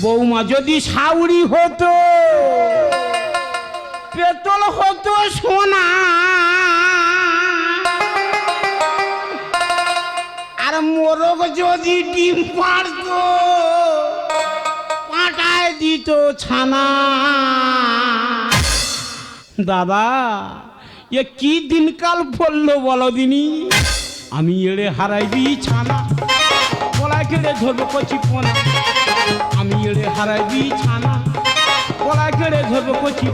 বৌমা যদি সাউরি হতো, পেতল হতো সোনা। আর মোরগ যদি ডিম পারত, পাটায় দিত ছানা। দাদা এ কি দিনকাল পড়ল বলো দিনি? আমি এড়ে হারাইবি ছানা। গলায় কেড়ে ধরবো কচি পোনা। আমি এড়ে হারাইবি ছানা গলায় কেড়ে ধরবো কচি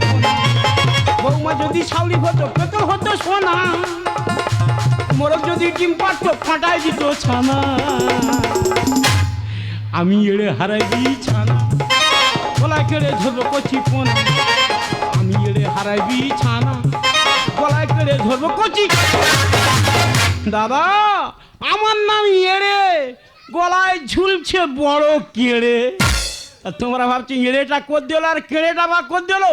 বৌমা যদি সাউরি হতো, পেতল হতো সোনা। মোরগ যদি ডিম পারতো ফাটাই দিত ছানা। আমি এড়ে হারাইবি ছানা গলায় কেড়ে ধরবো কচি পোনা। আমি এড়ে হারাইবি ছানা গলায় কেড়ে ধরবো কচি দাদা, আমার নাম এড়ে গলায় ঝুলছে বড় কেড়ে। তোমরা ভাবছি, এড়েটা কর দিল আর কেড়েটা বা কর দিল?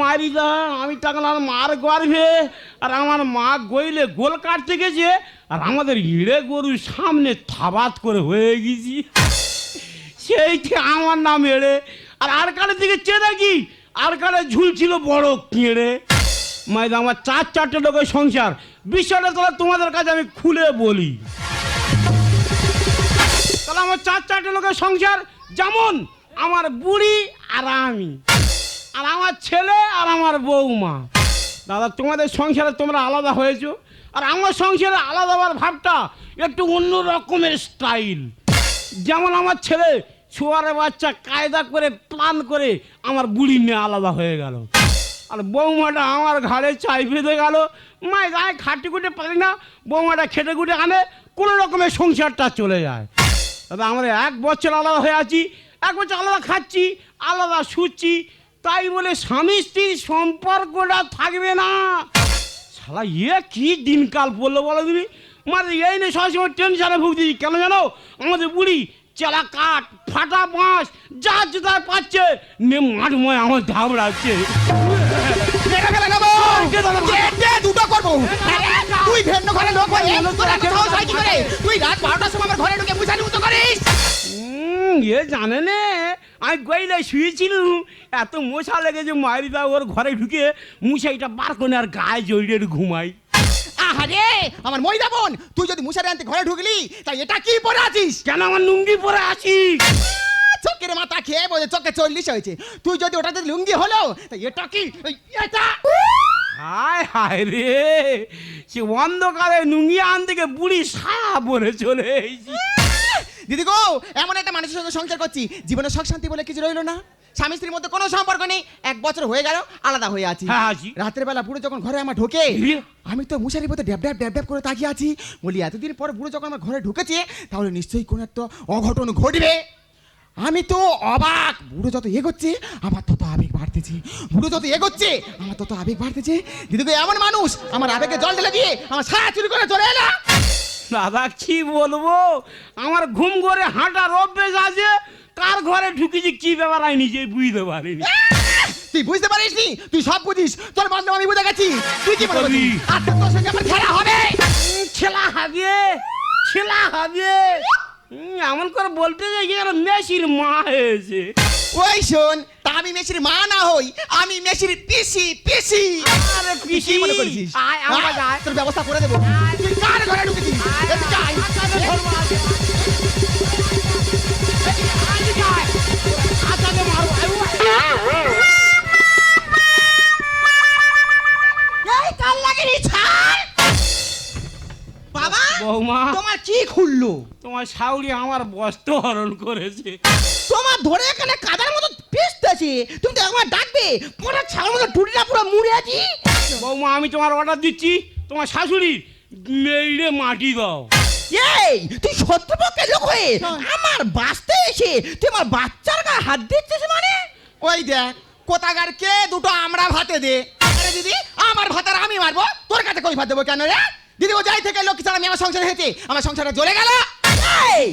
মারি দা, আমি আর মার গর্ভে, আর আমার মা গইলে গোল কাটতে গেছে, আর আমাদের ইড়ে গরু সামনে থাবাত করে হয়ে গেছি। সেই থেকে আমার নাম এড়ে। আর আর কারের দিকে চেয়ে দেখি আর কারে ঝুলছিল বড় কেড়ে। মাইদা আমার চার চারটে লোকের সংসার। বিষয়টা তাহলে তোমাদের কাছে আমি খুলে বলি। তাহলে আমার চার চারটে লোকের সংসার যেমন আমার বুড়ি আর আমি। আর আমার ছেলে আর আমার বৌমা দাদা, তোমাদের সংসারে তোমরা আলাদা হয়েছো, আর আমার সংসারে আলাদা হওয়ার ভাবটা একটু অন্য রকমের স্টাইল। যেমন আমার ছেলে ছোয়ারে বাচ্চা কায়দা করে, প্ল্যান করে আমার বুড়ি নিয়ে আলাদা হয়ে গেল। আর বৌমাটা আমার ঘাড়ে চাই বেঁধে গেল। মায় গায়ে খাটি কুটে পারি না বৌমাটা খেটে কুটে আনে, কোনো রকমের সংসারটা চলে যায়। দাদা, আমরা এক বছর আলাদা হয়ে আছি, এক বছর আলাদা খাচ্ছি, আলাদা শুচ্ছি। তাই বলে স্বামী স্ত্রীর সম্পর্কটা থাকবে না। শালা ইয়ে কি দিনকাল পড়ল বলো তুমি? মানে এই নিয়ে সবসময় টেনশনে ভুগছি, কেন জানো? আমাদের বুড়ি চেলা কাঠ, ফাটা বাঁশ, যা জুতা পাচ্ছে নে মাঠময় আমার ধাবড়াচ্ছে। দুটো করব? তুই ভেন্ন ঘরে লোক হয়ে তোর করে? তুই রাত বারোটার সময় আমার ঘরে ঢুকে মুছানি মতো করিস? এ জানে নে। আমি গইলে শুয়েছিলাম এত মশা লেগেছে মারি দা ওর ঘরে ঢুকে মুশাইটা বার করে আর গায়ে জড়িয়ে ঘুমাই। আহারে আমার মইদা বোন তুই যদি মুছারি আনতে ঘরে ঢুকলি তাই এটা কি পরে আছিস? কেন আমার লুঙ্গি পরে আছি চোখের মাথা খেয়ে বোঝে চোখে চল্লিশ হয়েছে। তুই যদি ওটাতে লুঙ্গি হলো তাই এটা কি? এটা? হায় হায় রে। সে অন্ধকারে নুঙ্গি আন থেকে বুড়ি সায়া পরে চলে এসেছি। দিদি গো এমন একটা মানুষের সঙ্গে সংসার করছি জীবনে সুখ শান্তি বলে কিছু রইল না। স্বামী স্ত্রীর মধ্যে কোনো সম্পর্ক নেই এক বছর হয়ে গেল আলাদা হয়ে আছি। হ্যাঁ, আছি। রাতের বেলা বুড়ো যখন ঘরে আমার ঢোকে। আমি তো মুশারির মধ্যে ড্যাব ড্যাব ড্যাব ড্যাব করে তাকিয়ে আছি। বলি এতদিন পর বুড়ো যখন আমার ঘরে ঢুকেছে তাহলে নিশ্চয়ই কোনো একটা অঘটন ঘটবে। আমি তো অবাক। বুড়ো যত এগোচ্ছে আমার তত আবেগ বাড়তেছে। বুড়ো যত এগোচ্ছে আমার তত আবেগ বাড়তেছে। দিদি তো এমন মানুষ আমার আবেগে জল ঢেলে দিয়ে আমার সারা চুরি করে চলে এলো। দাদা কি বলব? আমার ঘুম করে হাঁটার অভ্যেস আছে। কার ঘরে ঢুকেছি কি ব্যাপার আমি নিজেই বুঝতে পারিনি। তুই বুঝতে পারিস নি তুই সব বুঝিস। তোর বান্ধব আমি বুঝে গেছি। তুই কি? করবি আজকে তোর সঙ্গে আমার খেলা হবে। খেলা হবে। খেলা হবে। এমন করে বলতে যে এখানে মেসির মা হয়েছে ওই শোন তা আমি মেসির মা না হই আমি মেসির পিসি পিসি আরে পিসি মনে করছিস আয় আমার হ্যাঁ? তোর ব্যবস্থা করে দেবো তুই কার ঘরে ঢুকেছিস কি খুললো? তোমার শাউরি আমার বস্ত্র হরণ করেছে। তোমার ধরে এখানে কাদার মতো পিসতেছে? তুমি তো একবার ডাকবে পুরো ছাগল মতো টুটিটা পুরো মুড়ে আছি? বৌমা আমি তোমার অর্ডার দিচ্ছি তোমার শাশুড়ি মেরে মাটি দাও। এই তুই শত্রুপক্ষে লোক হয়ে আমার বাঁচতে এসে তুই আমার বাচ্চার গায়ে হাত দিচ্ছিস মানে? ওই দেখ কোথাকার কে দুটো আমরা ভাতে দে? আরে দিদি আমার ভাতার আমি মারবো? তোর কাছে কই ভাত দেবো কেন রে? দিদি ও যাই থেকে লক্ষ্মী ছাড়া আমি আমার সংসার হয়েছে আমার সংসারে জ্বলে গেল।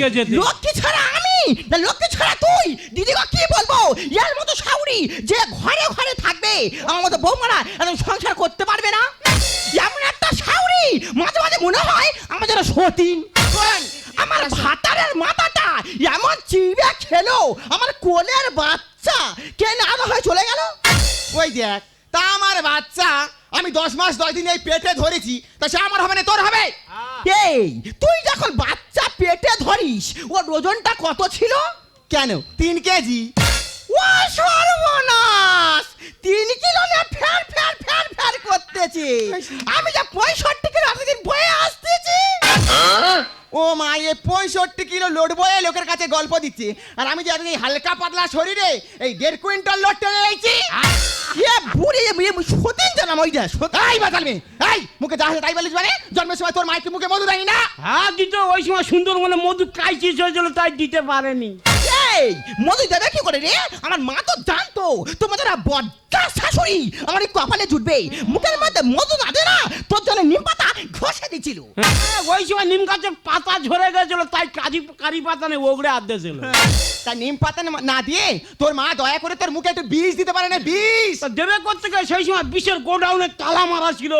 কে যেতে? লক্ষ্মী ছাড়া আমি? না লক্ষ্মী ছাড়া তুই? দিদি কি বলব? ইয়ার মতো শাউরি যে ঘরে ঘরে থাকবে আমার মতো বৌমারা একদম সংসার করতে পারবে না। এমন একটা শাউরি মাঝে মাঝে মনে হয় আমার যেন সতীন আমার ভাতারের মাথাটা এমন চিড়ে খেলে আমার কোলের বাচ্চা। কেন আনা হয়ে চলে গেল? ওই দেখ তা আমার বাচ্চা আমি দশ মাস দশ দিন এই পেটে ধরেছি তা সে আমার হবে না তোর হবে? এই তুই যখন বাচ্চা পেটে ধরিস ওর ওজনটা কত ছিল? কেন? তিন কেজি। ও সর্বনাশ! তিন কিলো না ফ্যার ফ্যার ফ্যার ফ্যার করতেছে। আমি যা পঁয়ষট্টি পঁয়ষট্টি কিলো লোড বয়ে লোকের কাছে গল্প দিচ্ছে। আর আমি যে এই হালকা পাতলা শরীরে এই দেড় কুইন্টাল লোড টেনে এইছি এ বুড়ি সতীন জানাম ওই যা সতীন বাতাল মেয়ে এই মুখে যা তাই বলিস মানে? জন্মের সময় তোর মুখে মধু দেয়নি না? হ্যাঁ দিত ওই সময় সুন্দর বলে মধু ক্রাইসিস হয়েছিল তাই দিতে পারেনি। এই মধু দেবে কি করে রে? আমার মা তো জানতো তোমাদের বড্ডা শাশুড়ি আমার এই কপালে জুটবে। মুখের মধ্যে মধু না দে না তোর জন্য নিম পাতা ঘষে দিছিল। হ্যাঁ, ওই সময় নিম গাছের পাতা ঝরে গেছিল তাই কাজি কারি পাতা নেই ওগড়ে আদে ছিল তা নিম পাতা না- না দিয়ে তোর মা দয়া করে তোর মুখে একটু বিষ দিতে পারে না বিষ। তা দেবে করতে গেলে সেই সময় বিষের গোডাউনে তালা মারা ছিল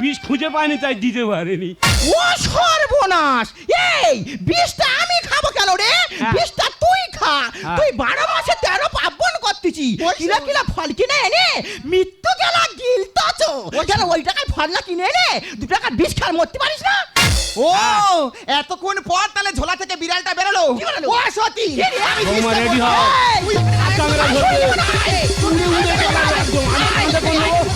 বিষ খুঁজে পায়নি তাই দিতে পারেনি। ও সর্বনাশ! এই বিষটা আমি খাব কেন রে? হ্যাঁ। বিষটা তুই খা। হ্যাঁ। তুই বারো মাসে তেরো পার্বণ করতেছি কিলা কিলা ফল কিনে এনে মৃত্যু গেলা গিলতাছ কেন ওই টাকায় ফল না কিনে এনে দু টাকার বিষ খার মরতে পারিস না ও এতক্ষণ পর তাহলে ঝোলা থেকে বিড়ালটা বেরোলো কি বেরোলো? ও সতী কে রে? আমি বৌমা বিষটা ready বলব। হও। ক্যামেরা ধরবে। উড়ে উড়ে চলে যাবে একদম। আমি নেব।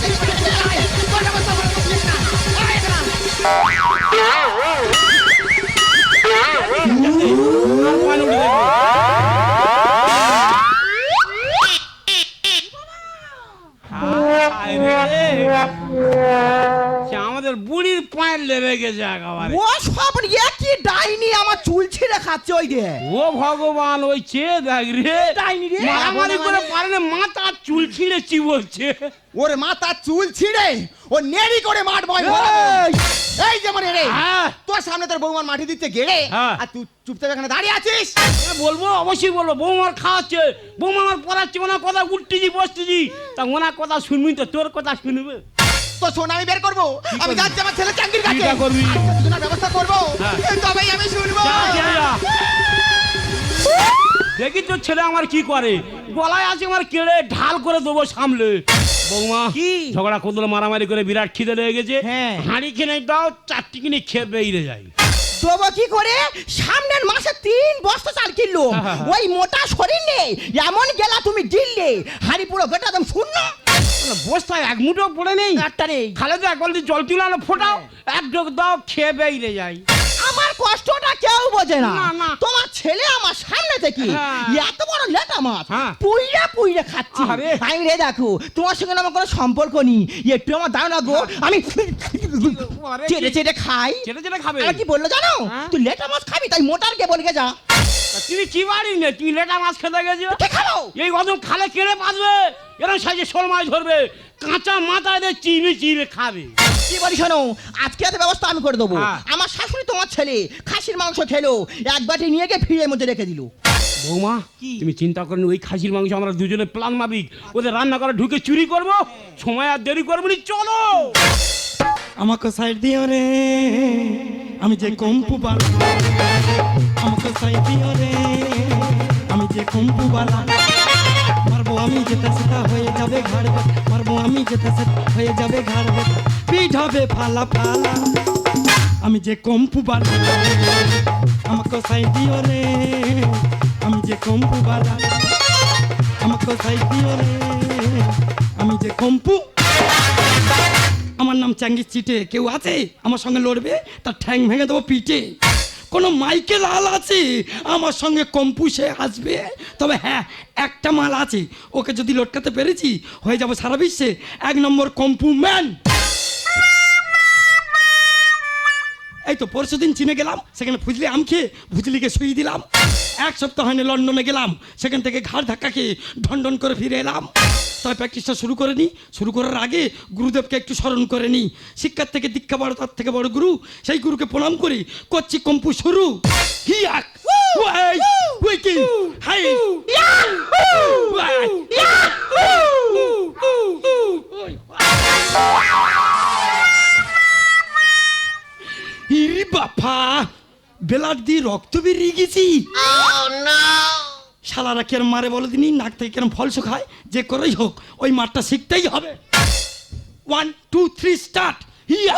একেবারে। ও সব নিয়ে কি ডাইনি আমার চুল ছিঁড়ে খাচ্ছে ওই রে ও ভগবান ওই চেয়ে দেখ রে। ডাইনি রে। মারামারি করে পারে না মাথা চুল ছিঁড়ে চিবচ্ছে ওর মাথা চুল ছিঁড়ে ও নেড়ি করে মাঠ বয় এই! যেমন রে হ্যাঁ। তোর সামনে তোর বৌমার মাটি দিতে গেড়ে হ্যাঁ। আর তুই চুপচাপ এখানে দাঁড়িয়ে আছিস? বলব অবশ্যই বলব বৌমার খাওয়াচ্ছে। বৌমা আমার পড়াচ্ছে ওনার কথা উঠতেছি বসতেছি। তা ওনার কথা শুনবি তো তোর কথা শুনবে। তো সোনা আমি বের করব আমি যাচ্ছি আমার ছেলে চাকরির কাছে কিটা করবি? দুজনের ব্যবস্থা করব হ্যাঁ। তবেই আমি শুনব যা, যা, যা। দেখি তোর ছেলে আমার কি করে গলায় আছে আমার কেড়ে ঢাল করে দেবো সামলে বৌমা কি? ঝগড়া কদল মারামারি করে বিরাট খিদে লেগে গেছে হ্যাঁ। হাঁড়ি কিনে দাও চারটি কিনে খেয়ে বেরিয়ে যায় দেবো কি করে? সামনের মাসে তিন বস্তা চাল কিনলো হ্যাঁ, হ্যাঁ। ওই মোটা শরীর নেই এমন গেলা তুমি দিল্লে হাড়ি পুরো গোটা একদম শূন্য। বস্তায় এক মুঠো পড়ে নেই। একটা নেই। খালে তো এক জল তুলে আনো ফোটাও। এক ঢোক দাও খেয়ে বেরিয়ে যায় আমার কষ্টটা কেউ বোঝে না। না, না। তোমার ছেলে আমার সামনে থেকে হ্যাঁ। এত বড় লেটা মাছ। হ্যাঁ। পুইরা পুইরা খাচ্ছি। আরে। আমি রে দেখো তোমার সঙ্গে আমার কোনো সম্পর্ক নেই। একটু আমার দাও না গো। আমি আরে চেটে কি- চেটে খাই। চেটে চেটে খাবে? আর কি বলল জানো? হ্যাঁ? তুই লেটা মাছ খাবি তাই মোটার কে বলকে যা। তা তুমি কি বাড়ি নে? তুমি লেটা মাছ খেতে গেছো? কে খাব? এই গদম খালে কেড়ে বাঁধবে? এরকম সাইজে শোল মাছ ধরবে। কাঁচা মাথায় দিয়ে চিবে চিবে খাবে। কি বলি শোনো আজকে এত ব্যবস্থা আমি করে দেবো। হ্যাঁ। আমার শাশুড়ি তোমার ছেলে খাসির মাংস খেলো এক বাটি নিয়ে গিয়ে ফিরে মধ্যে রেখে দিল। বৌমা তুমি চিন্তা করেন ওই খাসির মাংস আমরা দুজনে প্লান মাবিক ওদের রান্না করে ঢুকে চুরি করব সময় আর দেরি করব নি চলো! আমাকে সাইড দিও রে আমি যে কম্পু বালা। আমাকে সাইড দিও রে আমি যে কম্পু বালা। মারবো আমি যেটা সেটা হয়ে যাবে ঘাড়। মারবো আমি যেটা সেটা হয়ে যাবে ঘাড় পিঠ হবে ফালা ফালা। আমি যে কম্পু বালা আমাকে সাইড দিও রে। আমি যে কম্পু বালা আমাকে সাইড দিও রে। আমি যে কম্পু। আমার নাম চাঙ্গি চিটে, কেউ আছে? আমার সঙ্গে লড়বে? তার ঠ্যাং ভেঙে দেবো পিঠে। কোনো মাইকেল আল আছে? আমার সঙ্গে কম্পুসে আসবে তবে হ্যাঁ একটা মাল আছে। ওকে যদি লটকাতে পেরেছি, হয়ে যাব সারা বিশ্বে। এক নম্বর কম্পু ম্যান। এই তো পরশু দিন চিনে গেলাম সেখানে ফুজলি আম খেয়ে ভুজলিকে শুয়ে দিলাম। এক সপ্তাহ হয়নি লন্ডনে গেলাম সেখান থেকে ঘাড় ধাক্কা খেয়ে ঢন করে ফিরে এলাম। তবে প্র্যাকটিসটা শুরু করে নিই শুরু করার আগে গুরুদেবকে একটু স্মরণ করে নিই। শিক্ষার থেকে দীক্ষা বড় তার থেকে বড় গুরু সেই গুরুকে প্রণাম করি। করছি কম্পু শুরু। হিয়াক ওয়াই উইকি হাই। ওয়াই। ইরি বাপা বেলার দিয়ে রক্ত বেরিয়ে গেছি। শালারা কেরম মারে বলে দিনি নাক থেকে কেরম ফল খায় যে করেই হোক ওই মারটা শিখতেই হবে। ওয়ান টু থ্রি স্টার্ট হিয়া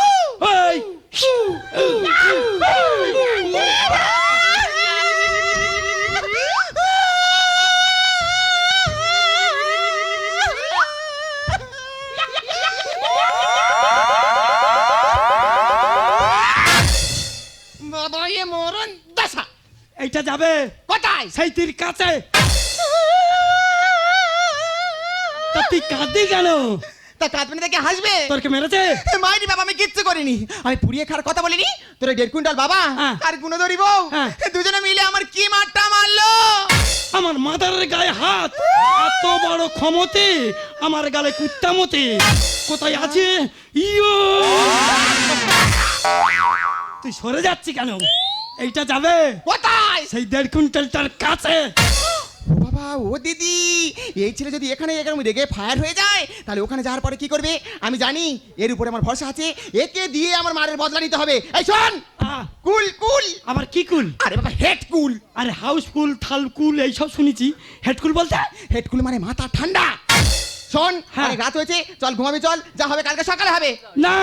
এইটা যাবে? কোথায়? সেই তীর কাছে। তা তুই কাঁদি কেন? তা কাঁদবেন দেখে হাসবে। তোরকে মেরেছে? মাইরি বাবা আমি কিচ্ছু করিনি। আমি পুড়িয়ে খাওয়ার কথা বলিনি। তোর দেড় কুইন্টাল বাবা হ্যাঁ। আর বউ হ্যাঁ। দুজনে মিলে আমার কি মারটা মারলো? আমার গায়ে হাত। এত বড় ক্ষমতে আমার গালে কুত্তামতে কোথায় আছে? ইয়ো! তুই সরে যাচ্ছি কেন? এইটা যাবে? কোথায়? সেই দেড় কুইন্টালটার কাছে। ও বাবা ও দিদি এই ছেলে যদি এখানে এরকম রেগে ফায়ার হয়ে যায় তাহলে ওখানে যাওয়ার পরে কি করবে? আমি জানি এর উপরে আমার ভরসা আছে একে দিয়ে আমার মারের বদলা নিতে হবে। এই শোন কুল কুল। আবার কি কুল? আরে বাবা হেড কুল। আরে হাউস কুল থাল কুল এইসব শুনেছি। হেড কুল বলতে? হেড কুল মানে মাথা ঠান্ডা। শোন হ্যাঁ। অনেক রাত হয়েছে চল ঘুমাবি চল যা হবে কালকে সকালে হবে। না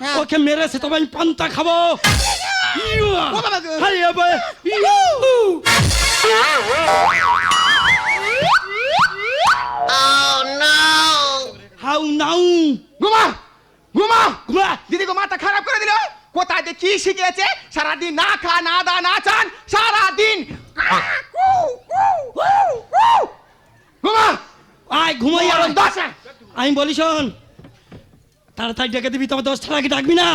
হ্যাঁ। ওকে মেরেছে তবে আমি পান্তা খাব। হাউ নাউ ঘুমা ঘুমা ঘুমা দিদি গো মাথা খারাপ করে দিল কোথায় যে কি শিখেছে সারাদিন না খা না দা না চান সারাদিন ঘুমা আয় ঘুমাই আয়। দশা আমি বলি শোন তাড়াতাড়ি ডেকে দিবি তবে দশটা আগে ডাকবি না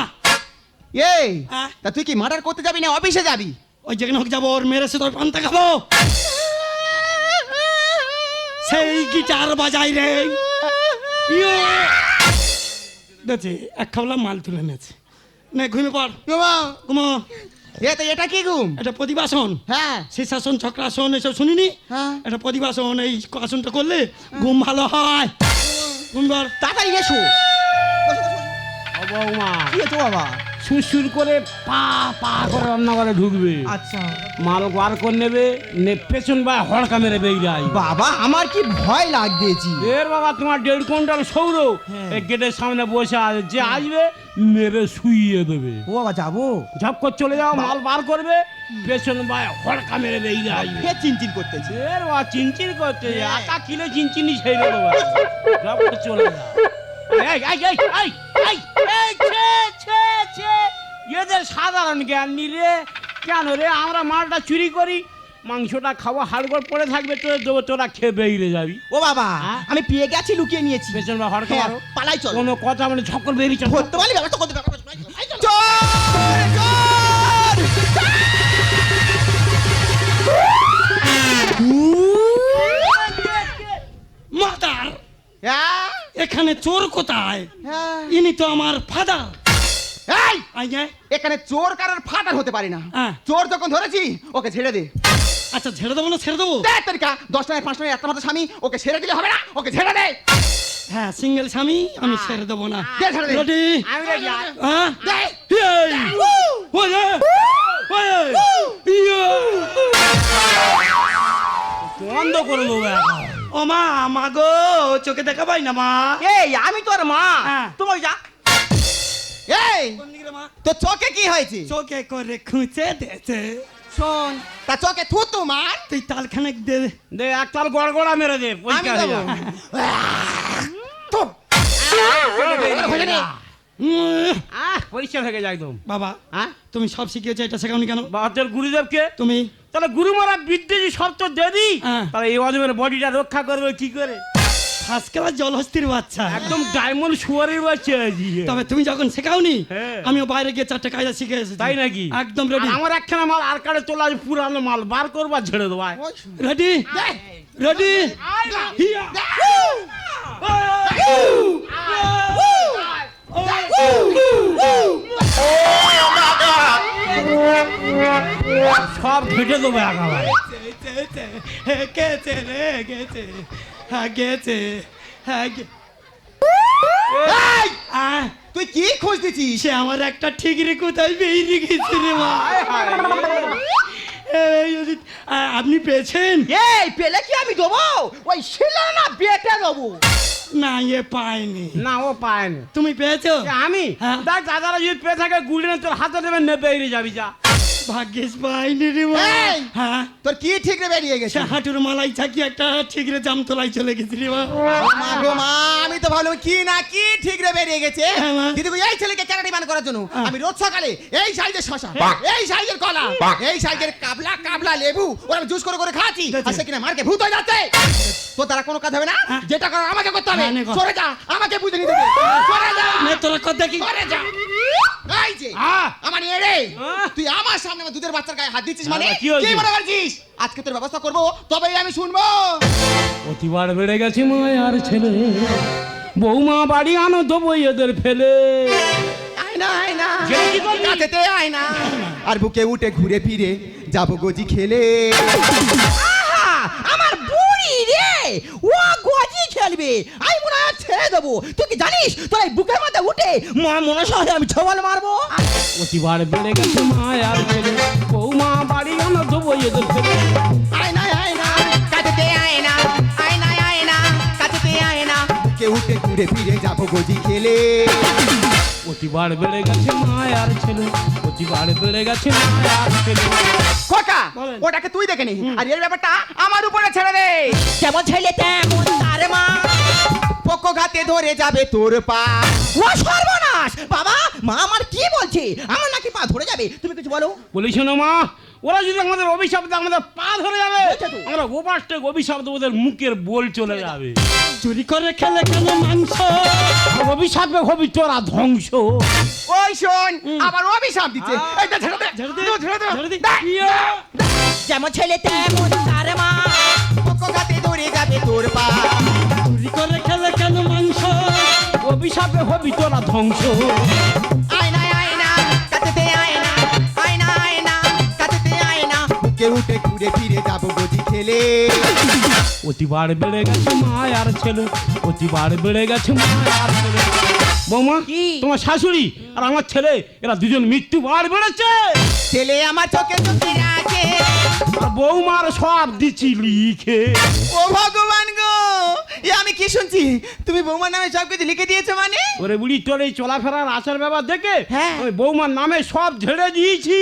এই হ্যাঁ? তা তুই কি মার্ডার করতে যাবি না অফিসে যাবি? ওই যেখানে হোক যাব ওর মেরেছে তোর পান্তা খাব। সেই গিটার বাজাই রে। ইয়ো! দেখছি এক খাবলা মাল তুলে এনেছে নে ঘুমিয়ে পড়। ঘুমা। ঘুমো। এ তো এটা কি ঘুম? এটা প্রতিবাসন। হ্যাঁ। শীর্ষাসন চক্রাসন এসব শুনিনি? হ্যাঁ। এটা প্রতিবাসন এই আসনটা করলে ঘুম ভালো হয়। ঘুম পর তাড়াতাড়ি এসো। বৌমা। কি হতো বাবা? সুরসুর করে পা পা করে রান্না করে ঢুকবে। আচ্ছা। মাল বার করে নেবে নে পেছন বা হড়কা মেরে বেরিয়ে বাবা আমার কি ভয় লাগতেছি। এর বাবা তোমার দেড় কুইন্টাল সৌর। এই গেটের সামনে বসে আছে যে আসবে মেরে শুইয়ে দেবে। ও বাবা যাব? ঝপ করে চলে যাও মাল বার করবে পেছন বা হড়কা মেরে বেরিয়ে আসবে। ফের চিনচিন করতেছি। এর বাবা চিনচিন করতে আটা কিলো চিনচিনি ছেড়ে দেবো ঝপ করে চলে যাও। এই এই এই এই এই ছে ছে। এদের সাধারণ জ্ঞান নিলে কেন রে? আমরা মালটা চুরি করি মাংসটা খাব হাড়গোড় পড়ে থাকবে তোর দেবো তোরা খেয়ে বেরিয়ে যাবি। ও বাবা হ্যাঁ? আমি পেয়ে গেছি লুকিয়ে নিয়েছি। পেছন বা হড়কা মারো পালাই চল। কোনো কথা মানে ঝক্কর বেরিয়ে চল। ধরতে পারলি ব্যবস্থা করতে পারব মাতার হ্যাঁ, এখানে চোর কোথায়? হ্যাঁ। ইনি তো আমার ফাদার। এই এখানে চোর কারোর ফাটার হতে পারে না হ্যাঁ। চোর যখন ধরেছি ওকে ছেড়ে দে আচ্ছা ছেড়ে দেবো না ছেড়ে দেবো দেখ তরিকা দশ টাকায় পাঁচ টাকায় একটা মাত্র স্বামী ওকে ছেড়ে দিলে হবে না ওকে ছেড়ে দে হ্যাঁ সিঙ্গেল স্বামী আমি ছেড়ে দেবো না দে ছেড়ে দে রেডি আমি রেডি আয়। হ্যাঁ দে। এই! ওরে! ওরে! ইয়ো! বন্ধ করে দেবো এখন। ও মা মা গো চোখে দেখা পাই না মা এই আমি তোর মা হ্যাঁ। তোমার যা এই তোর চোখে কি হয়েছে? চোখে করে খুঁচে দিয়েছে শোন তা চোখে থু তোমার তুই তালখানে দে দে একতাল গড়গড়া মেরে দে আমি পরিষ্কার হয়ে দেবো। পরিষ্কার হয়ে গেছে। একদম। বাবা হ্যাঁ? তুমি সব শিখিয়েছো এটা শেখাওনি কেন? বাহাতের গুরুদেবকে তুমি তাহলে গুরু মারা বিদ্যে শর্ত দেদি হ্যাঁ। তাহলে এই অজমের বডিটা রক্ষা করবে কি করে? ফার্স্ট জলহস্তির বাচ্চা একদম ডায়মন্ড শুয়ারের বাচ্চা তবে তুমি যখন শেখাওনি হ্যাঁ। আমিও বাইরে গিয়ে চারটে কায়দা শিখে এসেছি তাই নাকি একদম রেডি আমার একখানা মাল আর কাটে তোলা আছে পুরানো মাল বার করবা ছেড়ে দেবো রেডি রেডি হিয়া সব ঘেটে দেবো একেবারে গেছে রে গেছে হ্যাঁ গেছে তুই কি খুঁজতেছিস? দিছিস সে আমার একটা ঠিকরে কোথায় বেরিয়ে গেছে রে মা। আপনি পেয়েছেন? এই পেলে কি আমি দেবো? ওই ছিল না বেটে দেবো? না এ পায়নি না ও পায় না তুমি পেয়েছ? আমি? হ্যাঁ। দেখ দাদারা যদি পেয়ে থাকে গুলি তোর হাতে দেবে নেবে এড়িয়ে যাবি যা। ভাগ্যিস পাইনি রে হ্যাঁ। তোর কি ঠিক রে বেরিয়ে গেছে? হাঁটুর মালাই থাকি একটা ঠিকরে জামতলায় চলে গেছি রে মা। মা গো মা আমি তো ভাবলাম কি না কি ঠিক রে বেরিয়ে গেছে? হ্যাঁ, দিদি এই ছেলেকে ক্যারাটে মান করার জন্য হ্যাঁ। আমি রোজ সকালে এই সাইজের শশা এই সাইজের কলা এই সাইজের কাবলা কাবলা লেবু ওরা জুস করে করে খাচ্ছি। আর সে কিনা মার্কে ভূত হয়ে যাচ্ছে। তো তারা কোনো কাজ হবে না? হ্যাঁ। যেটা করো আমাকে করতে হবে। হ্যাঁ, সরে যা আমাকে বুঝে নিতে সরে যা। তোরা কথা কি সরে যা। এই যে আমার এড়ে! তুই আমার সামনে আমার দুধের বাচ্চার গায়ে হাত দিচ্ছিস মানে? কি মনে করছিস? আজকে তোর ব্যবস্থা করব তবেই আমি শুনব। প্রতিবার বেড়ে গেছে আর ছেলে। বৌমা বাড়ি আনো দেবো এদের ফেলে। আয় না আর বুকে উঠে ঘুরে ফিরে যাব গজি খেলে। বুড়ি ও গজি খেলবে আমি মনে হয় ছেড়ে দেবো। তুই কি জানিস? তোর এই বুকের মাথা উঠে মা মনে হয় আমি ছবল মারবো? প্রতিবার বেড়ে গেছে মা আর বেড়ে বৌমা বাড়ি আনো দেবো এদের ফেলে আয় না আয় না কাছেতে আয় না আয় না আয় না কাছেতে আয় না। বুকে উঠে ঘুরে ফিরে যাব গজি খেলে। প্রতিবার বেড়ে গেছে মায়ার ছেলে প্রতিবার বেড়ে গেছে মায়ার ছেলে। খোকা ওটাকে তুই দেখে নি। আর এর ব্যাপারটা আমার উপরে ছেড়ে দে। কেমন ছেলে তেমন তার মা। পোকো ঘাতে ধরে যাবে তোর পা। ও সর্বনাশ! বাবা মা আমার কি বলছে? আমার নাকি পা ধরে যাবে। তুমি কিছু বলো। বলিস না মা ওরা যদি আমাদের অভিশাপ দেয় আমাদের পা ধরে যাবে। আমরা ওপাশ থেকে অভিশাপ দেবো ওদের মুখের বোল চলে যাবে চুরি করে খেলে কেন মাংস অভিশাপে হবি তোরা ধ্বংস ওই শোন আবার অভিশাপ দিচ্ছে আহ। এইটা ছেড়ে দে ঝেড়ে দে, দু, ছেড়ে দে। ঝেড়ে দে। দেখ। ইয়া! যেমন ছেলে তেমন তার মা ঘাতে ধরে যাবে তোর পা চুরি করে খেলে কেন মাংস অভিশাপে হবি তোরা ধ্বংস আয় উঠে ঘুরে ফিরে যাব গজি খেলে? প্রতিবার বেড়ে গেছে মায়ার ছেলে প্রতিবার বেড়ে গেছে মায়ার ছেলে। বৌমা কি? তোমার শাশুড়ি আর আমার ছেলে এরা দুজন মৃত্যু বার বেড়েছে। ছেলে আমার চোখে চোখে রাখে। আর বৌমার সব দিচ্ছি লিখে। ও ভগবান গো এ আমি কি শুনছি? তুমি বৌমার নামে সব কিছু লিখে দিয়েছ মানে? ওরে বুড়ি তোর এই চলাফেরার আচার ব্যাপার দেখে হ্যাঁ। আমি বৌমার নামে সব ঝেড়ে দিয়েছি।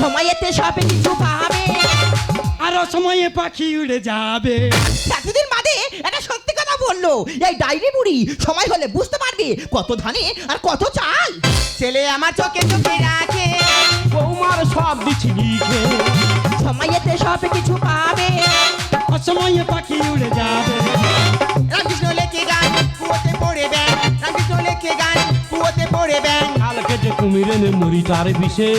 সময়েতে সবে কিছু পাবে। আরও সময়ে পাখি উড়ে যাবে। এতদিন বাদে একটা সত্যি কথা বলল। এই ডায়েরি বুড়ি সময় হলে বুঝতে পারবে কত ধানে আর কত চাল। ছেলে আমার চোখে চোখে রাখে বৌমার সব দিচ্ছি লিখে। সময়েতে সবে কিছু পাবে। অসময়ে পাখি উড়ে যাবে। রামকৃষ্ণ লেখে গান কুয়োতে পড়ে ব্যাং রামকৃষ্ণ লেখে গান কুয়োতে পড়ে ব্যাং কালকে যে কুমির এনে মরি তার বিষে।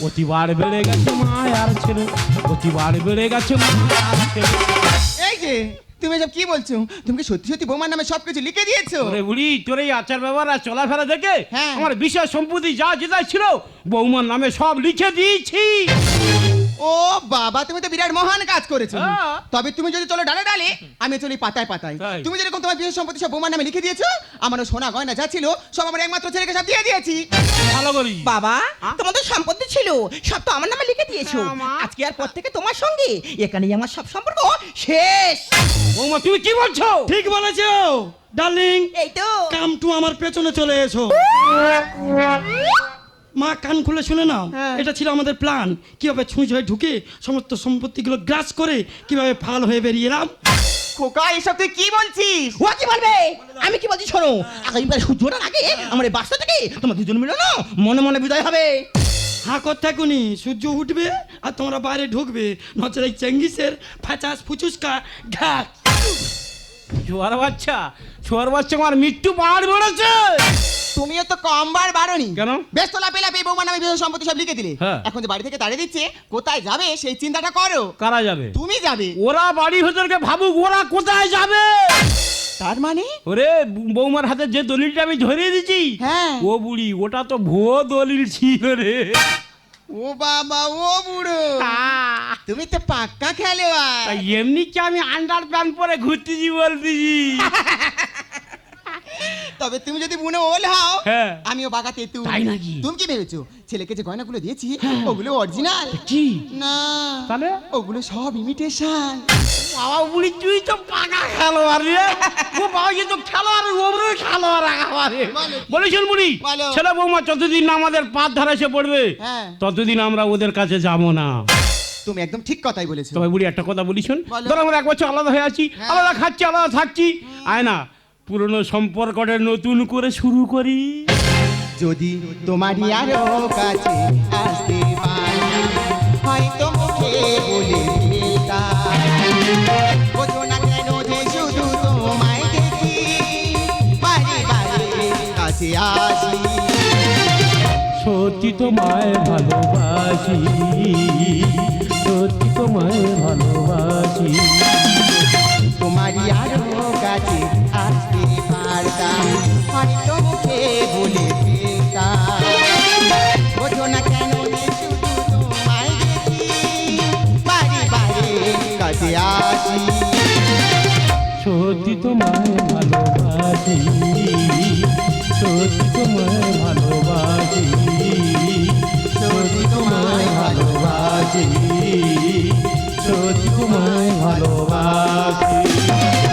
প্রতিবার বেড়ে গেছে মায়ার ছেলে প্রতিবার বেড়ে গেছে মায়ার ছেলে এই যে তুমি এসব কি বলছো? তুমি কি সত্যি সত্যি বৌমার নামে সব কিছু লিখে দিয়েছ? ওরে বুড়ি তোর এই আচার ব্যবহার আর চলাফেরা দেখে হ্যাঁ। আমার বিশেষ সম্পত্তি যা যেটা ছিল বৌমার নামে সব লিখে দিয়েছি। ও বাবা তুমি তো বিরাট মহান কাজ করেছ। হ্যাঁ। তবে তুমি যদি চলো ডালে ডালে আমি চলি পাতায় পাতায়। তুমি যেরকম তোমার বিশেষ সম্পত্তি সব বৌমার নামে লিখে দিয়েছ আমারও সোনা গয়না যা ছিল সব আমার একমাত্র ছেলেকে সব দিয়ে দিয়েছি। ভালো করি। বাবা? তোমাদের সম্পত্তি ছিল সব তো আমার নামে লিখে দিয়েছ। হ্যাঁ, আজকে আর পর থেকে তোমার সঙ্গে এখানেই আমার সব সম্পর্ক শেষ। বৌমা তুমি কি বলছো? ঠিক বলেছ। ডার্লিং এই তো। কাম টু আমার পেছনে চলে এসো। মা কান খুলে শুনে নাও। হ্যাঁ। এটা ছিল আমাদের প্ল্যান। কীভাবে ছুঁচ হয়ে ঢুকে সমস্ত সম্পত্তিগুলো গ্রাস করে কীভাবে ফাল হয়ে বেরিয়ে এলাম? খোকা এসব তুই কি বলছিস? ও কি বলবে? আমি কি বলছি শোনো আগামীবার সূর্যটা আগে আমার এই বাসটা থেকে তোমার দুজন মিলে না মনে মনে বিদায় হবে। হাঁ কথা কুনি সূর্য উঠবে আর তোমরা বাইরে ঢুকবে। নচর এই চেঙ্গিসের ফ্যাচাস ফুচুসকা ঘাট ছোয়ার বাচ্চা ছোয়ার বাচ্চা আমার মৃত্যু পাহাড় বেড়েছে তুমিও তো কম বার বারোনি। কেন? বেশ তোলা পেলা পেয়ে বৌমার নামে বিশেষ সম্পত্তি সব লিখে দিলে। হ্যাঁ। এখন যে বাড়ি থেকে তাড়িয়ে দিচ্ছে কোথায় যাবে সেই চিন্তাটা করো। কারা যাবে? তুমি যাবে। ওরা বাড়ি ভেতরকে ভাবুক ওরা কোথায় যাবে? তার মানে? ওরে বৌমার হাতে যে দলিলটা আমি ধরিয়ে দিচ্ছি হ্যাঁ। ও বুড়ি ওটা তো ভুয়ো দলিল ছিল রে। ও বাবা ও বুড়ো। তুমি তো পাক্কা খেলোয়াড়। তাই এমনি কি আমি আন্ডার প্যান্ট পরে ঘুরতেছি বলতেছি। তবে তুমি যদি মনে ওল হও হ্যাঁ। আমিও বাগাতে তু তাই নাকি? তুমি কি ভেবেছো? ছেলেকে যে গয়নাগুলো দিয়েছি ওগুলো অরিজিনাল কি? না। তাহলে? ওগুলো সব ইমিটেশন বাবা বুড়ি তুই তো পাকা খেলোয়াড় রে। ও বাবা কিন্তু খেলোয়াড় ওপরে খেলোয়াড় একেবারে। বলেছেন বুড়ি ছেলে বৌমা যতদিন না আমাদের পাত ধারে এসে পড়বে হ্যাঁ। ততদিন আমরা ওদের কাছে যাব না। তুমি একদম ঠিক কথাই বলেছ। তবে বুড়ি একটা কথা বলিশুন বলো। ধরো আমরা এক বছর আলাদা হয়ে আছি হ্যাঁ। আলাদা খাচ্ছি আলাদা থাকছি। আয় না পুরনো সম্পর্কটা নতুন করে শুরু করি। যদি তোমারই আরও কাছে আসতে পারি হয়তো মুখে বলে বোঝো না কেন যে শুধু তোমায় দেখি বারে বারে কাছে আসি। সত্যি তোমায় ভালোবাসি সত্যি তোমায় ভালোবাসি। তোমারই আরও কাছে আসতে পারতাম। হয়তো মুখে বলে পেতাম বোঝো না কেন শুধু তোমায় বাড়ি বাড়ি কাছে আসি। সত্যি তোমায় ভালোবাসি, সত্যি তোমায় ভালোবাসি, সত্যি তোমায় ভালোবাসি। তোমায় ভালোবাসি।